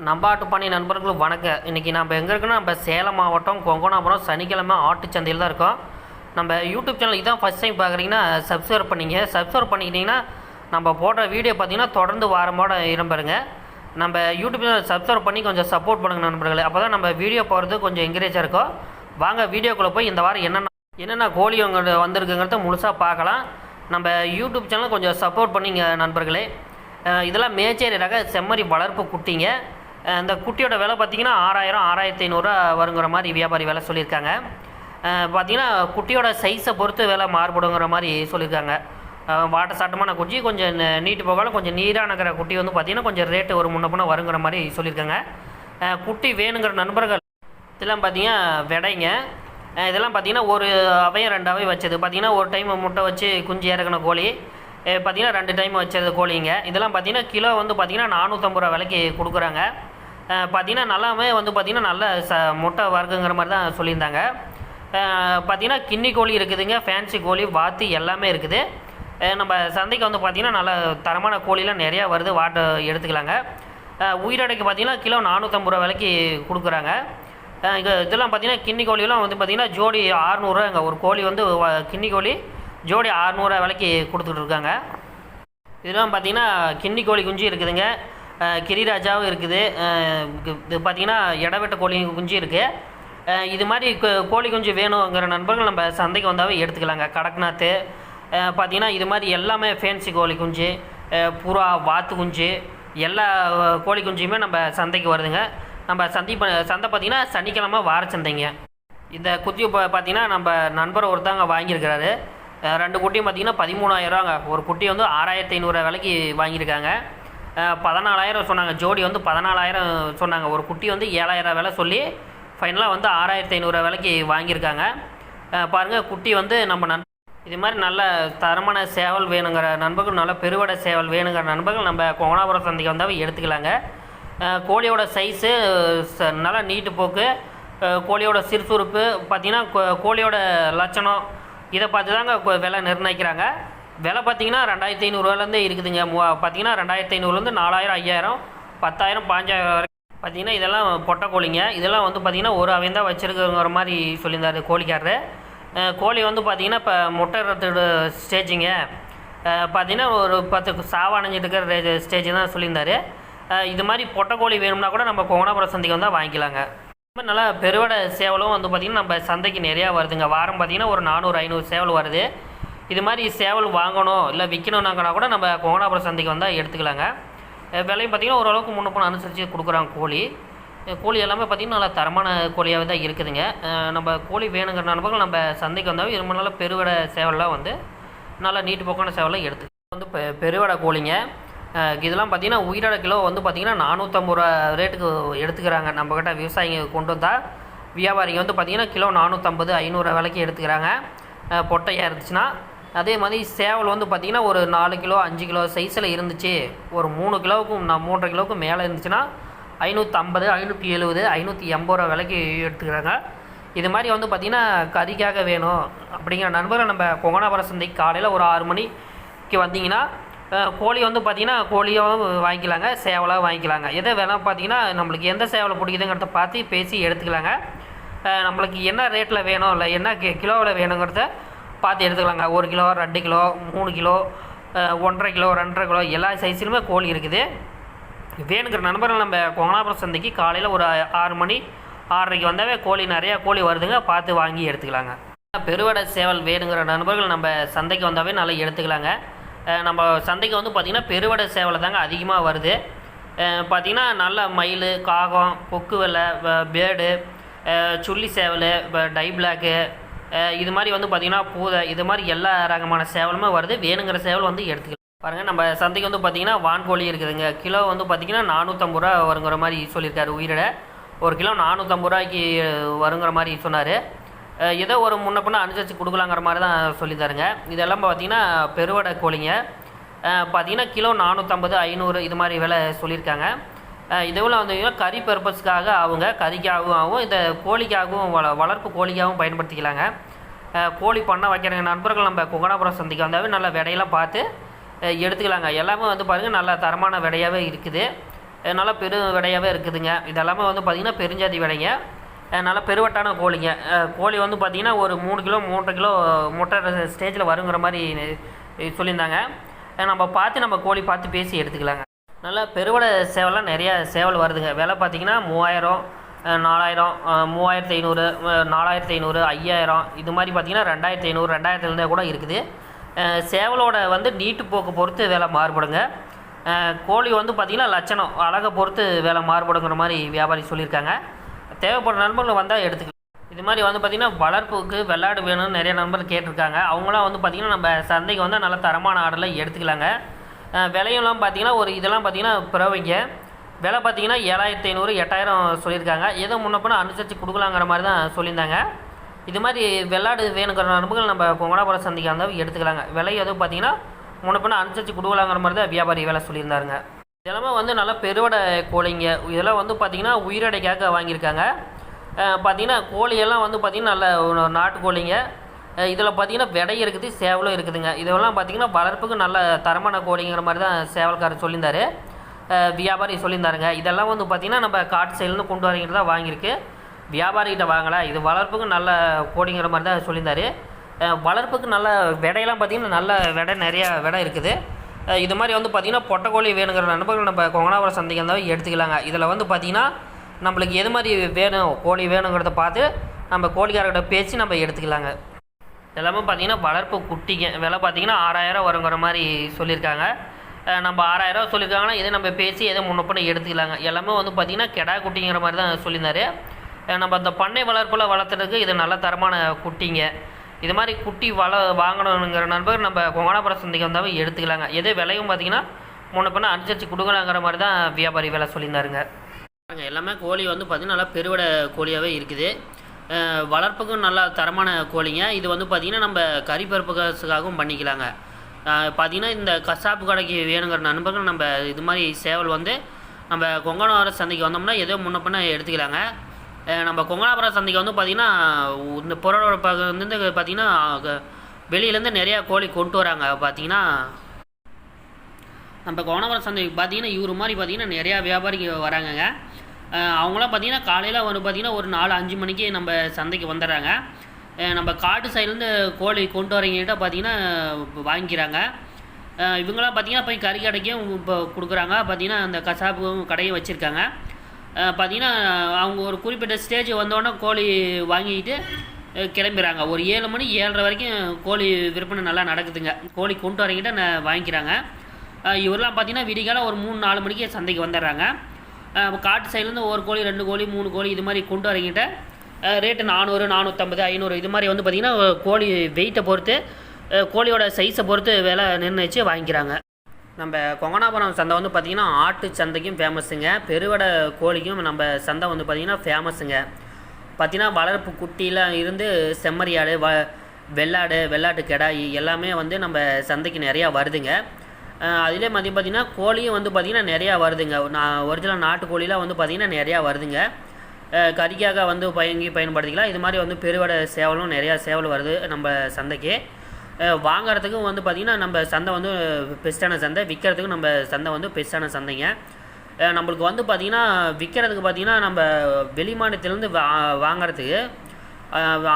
நம்பாட்டு பண்ணி நண்பர்களும் வணக்கம். இன்றைக்கி நம்ம எங்கே இருக்குன்னா நம்ம சேலம் மாவட்டம் கொங்கனாபுரம். சனிக்கிழமை ஆட்டுச்சந்தையில் தான் இருக்கோம். நம்ம யூடியூப் சேனல் இதான் ஃபஸ்ட் டைம் பார்க்குறீங்கன்னா சப்ஸ்கிரைப் பண்ணிங்க. சப்ஸ்கிரைப் பண்ணிக்கிட்டிங்கன்னா நம்ம போடுற வீடியோ பார்த்தீங்கன்னா தொடர்ந்து வாரமோட இடம்பெறுங்க. நம்ம யூடியூப் சேனல் சப்ஸ்கிரைப் பண்ணி கொஞ்சம் சப்போர்ட் பண்ணுங்க நண்பர்களே. அப்போ தான் நம்ம வீடியோ போகிறது கொஞ்சம் என்கரேஜாக இருக்கும். வாங்க வீடியோக்குள்ளே போய் இந்த வாரம் என்னென்ன என்னென்ன கோழி உங்க வந்திருக்குங்கிறத முழுசாக பார்க்கலாம். நம்ம யூடியூப் சேனல் கொஞ்சம் சப்போர்ட் பண்ணிங்க நண்பர்களே. இதெல்லாம் மேச்சேரி ரக செம்மறி வளர்ப்பு குட்டிங்க. அந்த இந்த குட்டியோட விலை பார்த்தீங்கன்னா ஆறாயிரம் ஆறாயிரத்தி ஐநூறுரூவா வருங்கிற மாதிரி வியாபாரி விலை சொல்லியிருக்காங்க. பார்த்திங்கன்னா பார்த்தீங்கன்னா குட்டியோட சைஸை பொறுத்து விலை மாறுபடுங்கிற மாதிரி சொல்லியிருக்காங்க. அஹ் வாட்ட சாட்டமான குட்டி கொஞ்சம் நீட்டு போகாலும் கொஞ்சம் நீரானக்கிற குட்டி வந்து பார்த்தீங்கன்னா கொஞ்சம் ரேட்டு ஒரு முன்ன பின்ன வருங்கிற மாதிரி சொல்லியிருக்காங்க. குட்டி வேணுங்கிற நண்பர்கள் இதெல்லாம் பார்த்தீங்கன்னா விடைங்க. இதெல்லாம் பார்த்தீங்கன்னா ஒரு அவையும் ரெண்டு அவையும் வச்சது. பார்த்தீங்கன்னா ஒரு டைம் முட்டை வச்சு குஞ்சு இறக்குன கோழி பார்த்திங்கன்னா பார்த்தீங்கன்னா ரெண்டு டைம் வச்சது கோழிங்க. இதெல்லாம் பார்த்தீங்கன்னா கிலோ வந்து பார்த்திங்கன்னா நானூற்றம்பது ரூபா விலைக்கு கொடுக்குறாங்க. பார்த்திங்கன்னா நல்லாமே வந்து பார்த்திங்கன்னா நல்ல ச முட்டை வர்க்குங்கிற மாதிரி தான் சொல்லியிருந்தாங்க. பார்த்திங்கன்னா பார்த்தீங்கன்னா கோழி இருக்குதுங்க ஃபேன்சி கோழி வாத்து எல்லாமே இருக்குது. நம்ம சந்தைக்கு வந்து பார்த்திங்கன்னா நல்ல தரமான கோழிலாம் நிறையா வருது வாட்டை எடுத்துக்கலாங்க. உயிரடைக்கு பார்த்தீங்கன்னா கிலோ நானூற்றம்பது ரூபா விலைக்கு கொடுக்குறாங்க. இதெல்லாம் பார்த்தீங்கன்னா கின்னி கோழிலாம் வந்து பார்த்தீங்கன்னா ஜோடி ஆறுநூறுவாங்க ஒரு கோழி வந்து கிண்ணி கோழி ஜோடி ஆறுநூறுவா விலைக்கு கொடுத்துட்ருக்காங்க இதெல்லாம் பார்த்தீங்கன்னா கிண்ணி கோழி குஞ்சு இருக்குதுங்க. கிரிராஜாவும் இருக்குது. இது பார்த்திங்கன்னா இடவெட்ட கோழி குஞ்சு இருக்குது இது மாதிரி கோழி குஞ்சு வேணுங்கிற நண்பர்கள் நம்ம சந்தைக்கு வந்தாவே எடுத்துக்கலாங்க. கடக்நாத்து பார்த்திங்கன்னா பார்த்தீங்கன்னா இது மாதிரி எல்லாமே ஃபேன்சி கோழி குஞ்சு புறா வாத்து குஞ்சு எல்லா கோழி குஞ்சுமே நம்ம சந்தைக்கு வருதுங்க. நம்ம சந்தை சந்தை பார்த்தீங்கன்னா சனிக்கிழமை வார சந்தைங்க. இந்த குட்டி இப்போ பார்த்தீங்கன்னா நம்ம நண்பர் ஒருத்தவங்க வாங்கியிருக்கிறாரு. ரெண்டு குட்டியும் பார்த்தீங்கன்னா பதிமூணாயிரரூவாங்க ஒரு குட்டி வந்து ஆறாயிரத்தி ஐநூறுரூவா விலைக்கு வாங்கியிருக்காங்க. பதினாலாயிரம் சொன்னாங்க. ஜோடி வந்து பதினாலாயிரம் சொன்னாங்க. ஒரு குட்டி வந்து ஏழாயிரம் விலை சொல்லி ஃபைனலாக வந்து ஆறாயிரத்தி ஐநூறுரூவா விலைக்கு வாங்கியிருக்காங்க. பாருங்கள் குட்டி வந்து நம்ம நண் இது மாதிரி நல்ல தரமான சேவல் வேணுங்கிற நண்பர்கள் நல்ல பெருவடை சேவல் வேணுங்கிற நண்பர்கள் நம்ம கோணாபுரம் சந்தைக்கு வந்தால் எடுத்துக்கலாங்க. கோழியோட சைஸு ச- நல்லா நீட்டு போக்கு கோழியோட சிறுசுறுப்பு பார்த்தீங்கன்னா கோ- கோழியோட லட்சணம் இதை பார்த்து தாங்க விலை நிர்ணயிக்கிறாங்க. விலை பார்த்தீங்கன்னா ரெண்டாயிரத்தி ஐநூறுரூவாலேருந்தே இருக்குதுங்க. மூ பார்த்தீங்கன்னா ரெண்டாயிரத்தி ஐநூறுலேருந்து நாலாயிரம் ஐயாயிரம் பத்தாயிரம் பாஞ்சாயிரம் வரைக்கும் பார்த்தீங்கன்னா இதெல்லாம் பொட்டை கோழிங்க இதெல்லாம் வந்து பார்த்தீங்கன்னா ஒரு அவன் தான் வச்சுருக்குங்கிற மாதிரி சொல்லியிருந்தார் கோழிக்காரரு. கோழி வந்து பார்த்தீங்கன்னா இப்போ முட்டைறதோட ஸ்டேஜிங்க. பார்த்தீங்கன்னா ஒரு பத்து சாவானஞ்சிட்டு இருக்கிற ஸ்டேஜ் தான் சொல்லியிருந்தாரு. இது மாதிரி பொட்டை கோழி வேணும்னா கூட நம்ம கோணாபுரம் சந்தைக்கு வந்தால் வாங்கிக்கலாங்க. ரொம்ப நல்லா பெருவடை சேவலும் வந்து பார்த்திங்கன்னா நம்ம சந்தைக்கு நிறையா வருதுங்க. வாரம் பார்த்திங்கன்னா ஒரு நானூறு ஐநூறு சேவல் வருது. இது மாதிரி சேவல் வாங்கணும் இல்லை விற்கணுன்னாங்கன்னா கூட நம்ம கோணாபுரம் சந்தைக்கு வந்தால் எடுத்துக்கலாங்க. விலையும் பார்த்திங்கன்னா ஓரளவுக்கு முன்ன அனுசரித்து கொடுக்குறாங்க கோழி. கோழி எல்லாமே பார்த்திங்கன்னா நல்லா தரமான கோழியாகவே தான் இருக்குதுங்க. நம்ம கோழி வேணுங்கிற நண்பர்கள் நம்ம சந்தைக்கு வந்தாலும் ரொம்ப நல்ல பெருவடை சேவல்லாம் வந்து நல்லா நீட்டு போக்கான சேவலாம் எடுத்து வந்து பெ பெருவடை கோழிங்க. இதெல்லாம் பார்த்திங்கன்னா உயிரோட கிலோ வந்து பார்த்தீங்கன்னா நானூற்றம்பது ரூபா ரேட்டுக்கு எடுத்துக்கிறாங்க. நம்மக்கிட்ட விவசாயிங்க கொண்டு வந்தால் வியாபாரிங்க வந்து பார்த்தீங்கன்னா கிலோ நானூற்றம்பது ஐநூறு விலைக்கு எடுத்துக்கிறாங்க. பொட்டையாக இருந்துச்சுன்னா அதே மாதிரி சேவல் வந்து பார்த்திங்கன்னா ஒரு நாலு கிலோ அஞ்சு கிலோ சைஸில் இருந்துச்சு. ஒரு மூணு கிலோவுக்கும் நான் மூன்றரை கிலோவுக்கும் மேலே இருந்துச்சுன்னா ஐநூற்றம்பது ஐநூற்றி எழுபது ஐநூற்றி எண்பது ரூபா விலைக்கு எடுத்துக்கிறாங்க. இது மாதிரி வந்து பார்த்திங்கன்னா கறிக்காக வேணும். அப்படிங்கிற நண்பர்கள் நம்ம கொங்கனாபுரம் சந்தைக்கு காலையில் ஒரு ஆறு மணிக்கு வந்தீங்கன்னா கோழி வந்து பார்த்திங்கன்னா கோழியாகவும் வாங்கிக்கலாங்க சேவலாக வாங்கிக்கலாங்க. எதை வேணால் பார்த்தீங்கன்னா நம்மளுக்கு எந்த சேவலை பிடிக்குதுங்கிறத பார்த்து பேசி எடுத்துக்கலாங்க. நம்மளுக்கு என்ன ரேட்டில் வேணும் இல்லை என்ன கிலோவில் வேணுங்கிறத பார்த்து எடுத்துக்கலாங்க. ஒரு கிலோ ரெண்டு கிலோ மூணு கிலோ ஒன்றரை கிலோ ரெண்டரை கிலோ எல்லா சைஸ்லையுமே கோழி இருக்குது. வேணுங்கிற நண்பர்கள் நம்ம கொங்கனாபுரம் சந்தைக்கு காலையில் ஒரு ஆறு மணி ஆறரைக்கு வந்தாவே கோழி நிறையா கோழி வருதுங்க. பார்த்து வாங்கி எடுத்துக்கலாங்க. பெருவடை சேவல் வேணுங்கிற நண்பர்கள் நம்ம சந்தைக்கு வந்தாவே நல்லா எடுத்துக்கலாங்க. நம்ம சந்தைக்கு வந்து பார்த்திங்கன்னா பெருவடை சேவலை தாங்க அதிகமாக வருது. பார்த்திங்கன்னா நல்ல மயில் காகம் கொக்கு வெள்ளை பேர்டு சுள்ளி சேவல் இப்போ டை பிளாக்கு இது மாதிரி வந்து பார்த்திங்கன்னா பூதை இது மாதிரி எல்லா ரகமான சேவலுமே வருது. வேணுங்கிற சேவல் வந்து எடுத்துக்கலாம். பாருங்கள் நம்ம சந்தைக்கு வந்து பார்த்திங்கன்னா வான்கோழி இருக்குதுங்க. கிலோ வந்து பார்த்திங்கன்னா நானூற்றம்பது ரூபா வருங்கிற மாதிரி சொல்லியிருக்காரு உயிரிட. ஒரு கிலோ நானூற்றம்பது ரூபாய்க்கு வருங்கிற மாதிரி சொன்னார். ஏதோ ஒரு முன்ன பின்ன அனுசரித்து கொடுக்கலாங்கிற மாதிரி தான் சொல்லித்தாருங்க இதெல்லாம் பார்த்தீங்கன்னா பெருவடை கோழிங்க. பார்த்திங்கன்னா பார்த்தீங்கன்னா கிலோ நானூற்றம்பது ஐநூறு இது மாதிரி விலை சொல்லியிருக்காங்க. இதுவில் வந்து கறி பர்பஸ்க்காக அவங்க கறிக்காகவும் ஆகும் இந்த கோழிக்காகவும் வள வளர்ப்பு கோழிக்காகவும் பயன்படுத்திக்கலாங்க. கோழி பண்ண வைக்கிற நண்பர்கள் நம்ம குங்கடாபுரம் சந்தைக்கு வந்தாவே நல்ல விடையெல்லாம் பார்த்து எடுத்துக்கலாங்க. எல்லாமே வந்து பாருங்கள் நல்ல தரமான விடையாகவே இருக்குது. நல்லா பெரு விடையாகவே இருக்குதுங்க. இதெல்லாமே வந்து பார்த்திங்கன்னா பெருஞ்சாதி விடைங்க நல்ல நல்லா பெருவட்டான கோழிங்க. கோழி வந்து பார்த்திங்கன்னா ஒரு மூணு கிலோ மூன்றரை கிலோ முட்டை ஸ்டேஜில் வருங்கிற மாதிரி சொல்லியிருந்தாங்க. நம்ம பார்த்து நம்ம கோழி பார்த்து பேசி எடுத்துக்கலாங்க. நல்லா பெருவடை சேவலாம் நிறையா சேவல் வருதுங்க. விலை பார்த்தீங்கன்னா மூவாயிரம் நாலாயிரம் மூவாயிரத்து மூவாயிரத்தி ஐநூறு நாலாயிரத்தி ஐநூறு ஐயாயிரம் இது மாதிரி பார்த்தீங்கன்னா ரெண்டாயிரத்தி ஐநூறு ரெண்டாயிரத்துலேருந்தே கூட இருக்குது. சேவலோட வந்து நீட்டு போக்கு பொறுத்து விலை மாறுபடுங்க. கோழி வந்து பார்த்திங்கன்னா லட்சணம் அழகை பொறுத்து விலை மாறுபடுங்கிற மாதிரி வியாபாரி சொல்லியிருக்காங்க. தேவைப்படுற நண்பர்கள் வந்தால் எடுத்துக்கலாம். இது மாதிரி வந்து பார்த்திங்கன்னா வளர்ப்புக்கு வெள்ளாடு வேணும்னு நிறைய நண்பர்கள் கேட்டிருக்காங்க. அவங்களாம் வந்து பார்த்திங்கன்னா நம்ம சந்தைக்கு வந்து நல்ல தரமான ஆடெல்லாம் எடுத்துக்கலாங்க. விலையெல்லாம் பார்த்தீங்கன்னா ஒரு இதெல்லாம் பார்த்தீங்கன்னா பிறவைங்க விலை பார்த்தீங்கன்னா ஏழாயிரத்தி ஐநூறு எட்டாயிரம் சொல்லியிருக்காங்க. ஏதோ முன்னப்பின அனுசரித்து கொடுக்கலாங்கிற மாதிரி தான் சொல்லியிருந்தாங்க. இது மாதிரி வெள்ளாடு வேணுங்கிற நண்பர்கள் நம்ம கொங்கடாபுரம் சந்தைக்கு வந்தால் எடுத்துக்கலாங்க. விலை எதுவும் பார்த்தீங்கன்னா முன்னப்பின அனுசரித்து கொடுக்கலாங்கிற மாதிரி தான் வியாபாரி விலை சொல்லியிருந்தாருங்க. இதெல்லாமே வந்து நல்லா பெருவடை கோழிங்க. இதெல்லாம் வந்து பார்த்திங்கன்னா உயிரடைக்காக வாங்கியிருக்காங்க. பார்த்தீங்கன்னா கோழியெல்லாம் வந்து பார்த்திங்கன்னா நல்ல நாட்டு கோழிங்க இதில் பார்த்தீங்கன்னா விடை இருக்குது சேவலும் இருக்குதுங்க. இதெல்லாம் பார்த்தீங்கன்னா வளர்ப்புக்கு நல்ல தரமான கோழிங்கிற மாதிரி தான் சேவல்காரர் சொல்லியிருந்தாரு. வியாபாரி சொல்லியிருந்தாருங்க. இதெல்லாம் வந்து பார்த்திங்கன்னா நம்ம காட்டு சைட்லேருந்து கொண்டு வரீங்க தான் வாங்கியிருக்கு. வியாபாரிகிட்ட வாங்கலை. இது வளர்ப்புக்கு நல்ல கோடிங்கிற மாதிரி தான் சொல்லியிருந்தாரு. வளர்ப்புக்கு நல்ல விடையெல்லாம் பார்த்திங்கன்னா நல்ல விடை நிறையா விடை இருக்குது. இது மாதிரி வந்து பார்த்திங்கன்னா பொட்டக்கோழி வேணுங்கிற நண்பர்கள் நம்ம கொங்கனாபுரம் சந்தைக்கு இருந்தால் எடுத்துக்கலாங்க. இதில் வந்து பார்த்திங்கன்னா நம்மளுக்கு எது மாதிரி வேணும் கோழி வேணுங்கிறத பார்த்து நம்ம கோழிக்காரர்கிட்ட பேசி நம்ம எடுத்துக்கலாங்க. எல்லாமே பார்த்தீங்கன்னா வளர்ப்பு குட்டிங்க. விலை பார்த்தீங்கன்னா ஆறாயிரம் வருங்கிற மாதிரி சொல்லியிருக்காங்க. நம்ம ஆறாயிரம் சொல்லியிருக்காங்கன்னா இதை நம்ம பேசி எதை முன்னப்பண்ண எடுத்துக்கலாங்க. எல்லாமே வந்து பார்த்திங்கன்னா கெடா குட்டிங்கிற மாதிரி தான் சொல்லியிருந்தாரு. நம்ம அந்த பண்ணை வளர்ப்பில் வளர்த்துறதுக்கு இது நல்ல தரமான குட்டிங்க. இது மாதிரி குட்டி வள வாங்கணுங்கிற நண்பர் நம்ம கொங்கனாபுரம் சந்தைக்கு வந்தாவே எடுத்துக்கலாங்க. எது விலையும் பார்த்தீங்கன்னா முன்னப்பண்ண அனுசரித்து கொடுக்கலாங்கிற மாதிரி தான் வியாபாரி விலை சொல்லியிருந்தாருங்க. எல்லாமே கோழி வந்து பார்த்திங்கன்னா நல்லா பெருவிட கோழியாகவே இருக்குது. வளர்ப்புக்கும் நல்லா தரமான கோழிங்க. இது வந்து பார்த்திங்கன்னா நம்ம கறி பருப்புக்காகவும் பண்ணிக்கலாங்க பார்த்திங்கன்னா இந்த கசாப்பு கடைக்கு வேணுங்கிற நண்பர்கள் நம்ம இது மாதிரி சேவல் வந்து நம்ம கொங்கனாபுரம் சந்தைக்கு வந்தோம்னா ஏதோ முன்ன பின்ன எடுத்துக்கலாங்க. நம்ம கொங்கனாபுரம் சந்தைக்கு வந்து பார்த்திங்கன்னா இந்த புறவர வந்து பார்த்திங்கன்னா வெளியிலேருந்து நிறையா கோழி கொண்டு வராங்க. பார்த்திங்கன்னா நம்ம கோணபுரம் சந்தைக்கு பார்த்தீங்கன்னா இவர் மாதிரி பார்த்தீங்கன்னா நிறையா வியாபாரிங்க வராங்கங்க. அவங்களாம் பார்த்தீங்கன்னா காலையில் ஒரு பார்த்தீங்கன்னா ஒரு நாலு அஞ்சு மணிக்கு நம்ம சந்தைக்கு வந்துடுறாங்க. நம்ம காட்டு சைட்லேருந்து கோழி கொண்டு வரவங்ககிட்ட பார்த்தீங்கன்னா வாங்கிக்கிறாங்க. இவங்களாம் பார்த்திங்கன்னா போய் கறி கடைக்கும் இப்போ கொடுக்குறாங்க. பார்த்தீங்கன்னா அந்த கசாப்பும் கடையும் வச்சுருக்காங்க. பார்த்தீங்கன்னா அவங்க ஒரு குறிப்பிட்ட ஸ்டேஜ் வந்தோடனே கோழி வாங்கிக்கிட்டு கிளம்பிடுறாங்க. ஒரு ஏழு மணி ஏழரை வரைக்கும் கோழி விற்பனை நல்லா நடக்குதுங்க. கோழி கொண்டு வரவங்கிட்ட வாங்கிக்கிறாங்க. அஹ் இவரெல்லாம் பார்த்தீங்கன்னா ஒரு மூணு நாலு மணிக்கே சந்தைக்கு வந்துடுறாங்க. காட்டு சைட்லேருந்து ஒரு கோழி ரெண்டு கோழி மூணு கோழி இது மாதிரி கொண்டு வரங்கிட்ட ரேட்டு நானூறு நானூற்றம்பது ஐநூறு இது மாதிரி வந்து பார்த்திங்கன்னா கோழி வெயிட்டை பொறுத்து கோழியோட சைஸை பொறுத்து விலை நிர்ணயித்து வாங்கிக்கிறாங்க. நம்ம கொங்கனாபுரம் சந்தை வந்து பார்த்திங்கன்னா ஆட்டு சந்தைக்கும் ஃபேமஸுங்க பெருவடை கோழிக்கும் நம்ம சந்தை வந்து பார்த்திங்கன்னா ஃபேமஸுங்க பார்த்திங்கன்னா வளர்ப்பு குட்டியில் இருந்து செம்மறியாடு வ வெள்ளாடு வெள்ளாட்டு கிடாய் எல்லாமே வந்து நம்ம சந்தைக்கு நிறையா வருதுங்க. அதிலே மதியம் பார்த்திங்கன்னா கோழியும் வந்து பார்த்திங்கன்னா நிறையா வருதுங்க. நான் ஒரிஜினல் நாட்டு கோழிலாம் வந்து பார்த்திங்கன்னா நிறையா வருதுங்க. கறிக்காக வந்து பயங்கி பயன்படுத்திக்கலாம். இது மாதிரி வந்து பெருவடை சேவலும் நிறையா சேவல் வருது நம்ம சந்தைக்கு. வாங்கிறதுக்கும் வாங்குறதுக்கும் வந்து பார்த்திங்கன்னா நம்ம சந்தை வந்து பெஸ்ட்டான சந்தை. விற்கிறதுக்கும் நம்ம சந்தை வந்து பெஸ்ட்டான சந்தைங்க. நம்மளுக்கு வந்து பார்த்திங்கன்னா விற்கிறதுக்கு பார்த்திங்கன்னா நம்ம வெளி மாநிலத்திலேருந்து வா வாங்குறதுக்கு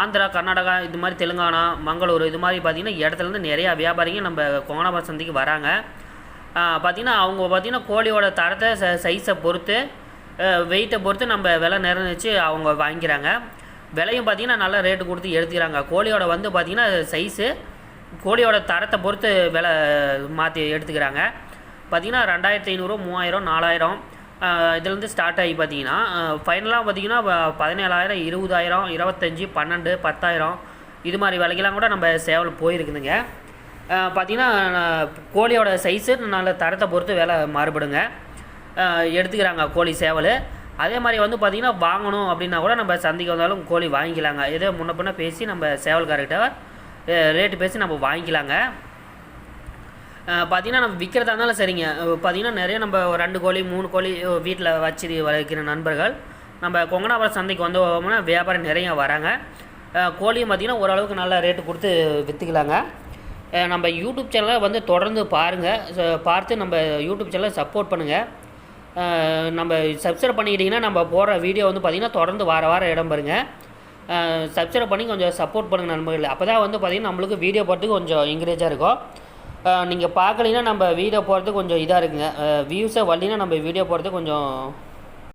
ஆந்திரா கர்நாடகா இது மாதிரி தெலுங்கானா மங்களூர் இது மாதிரி பார்த்திங்கன்னா இடத்துலேருந்து நிறையா வியாபாரிங்க நம்ம கோணாபுரம் சந்தைக்கு வராங்க. பார்த்திங்கன்னா அவங்க பார்த்திங்கன்னா கோழியோட தரத்தை ச சைஸை பொறுத்து வெயிட்டை பொறுத்து நம்ம விலை நிர்ணயிச்சு அவங்க வாங்கிக்கிறாங்க. விலையும் பார்த்திங்கன்னா நல்ல ரேட்டு கொடுத்து எடுத்துக்கிறாங்க. கோழியோட வந்து பார்த்திங்கன்னா சைஸு கோழியோட தரத்தை பொறுத்து விலை மாற்றி எடுத்துக்கிறாங்க. பார்த்திங்கன்னா ரெண்டாயிரத்தி ஐநூறு மூவாயிரம் நாலாயிரம் இதுலேருந்து ஸ்டார்ட் ஆகி பார்த்தீங்கன்னா ஃபைனலாக பார்த்தீங்கன்னா பதினேழாயிரம் இருபதாயிரம் இருபத்தஞ்சி பன்னெண்டு பத்தாயிரம் இது மாதிரி விலைக்கெல்லாம் கூட நம்ம சேவல் போயிருக்குதுங்க. பார்த்திங்கன்னா கோழியோட சைஸு நல்ல தரத்தை பொறுத்து விலை மாறுபடுங்க. எடுத்துக்கிறாங்க கோழி சேவல். அதே மாதிரி வந்து பார்த்திங்கன்னா வாங்கணும் அப்படின்னா கூட நம்ம சந்தைக்கு வந்தாலும் கோழி வாங்கிக்கலாங்க. ஏதோ முன்ன பின்ன பேசி நம்ம சேவல்காரர்கிட்ட ரேட்டு பேசி நம்ம வாங்கிக்கலாங்க. பார்த்தீங்கன்னா நம்ம விற்கிறதா இருந்தாலும் சரிங்க. பார்த்தீங்கன்னா நிறைய நம்ம ஒரு ரெண்டு கோழி மூணு கோழி வீட்டில் வச்சு வளர்க்கிற நண்பர்கள் நம்ம கொங்கனாபுரம் சந்தைக்கு வந்தோம்னா வியாபாரம் நிறைய வராங்க. கோழியும் பார்த்திங்கன்னா ஓரளவுக்கு நல்ல ரேட்டு கொடுத்து விற்றுக்கலாங்க நம்ம யூடியூப் சேனலை வந்து தொடர்ந்து பாருங்கள் பார்த்து நம்ம யூடியூப் சேனலை சப்போர்ட் பண்ணுங்கள் நம்ம சப்ஸ்கிரைப் பண்ணிக்கிட்டிங்கன்னா நம்ம போடுற வீடியோ வந்து பார்த்திங்கன்னா தொடர்ந்து வார வாரம் இடம் பாருங்க சப்ஸ்கிரைப் பண்ணி கொஞ்சம் சப்போர்ட் பண்ணுங்கள் நண்பர்கள். அப்போ தான் வந்து பார்த்திங்கன்னா நம்மளுக்கு வீடியோ போகிறதுக்கு கொஞ்சம் என்கரேஜாக இருக்கும். நீங்கள் பார்க்கலைன்னா நம்ம வீடியோ போகிறதுக்கு கொஞ்சம் இதாக இருக்குங்க. வியூஸை வரலைன்னா நம்ம வீடியோ போகிறதுக்கு கொஞ்சம்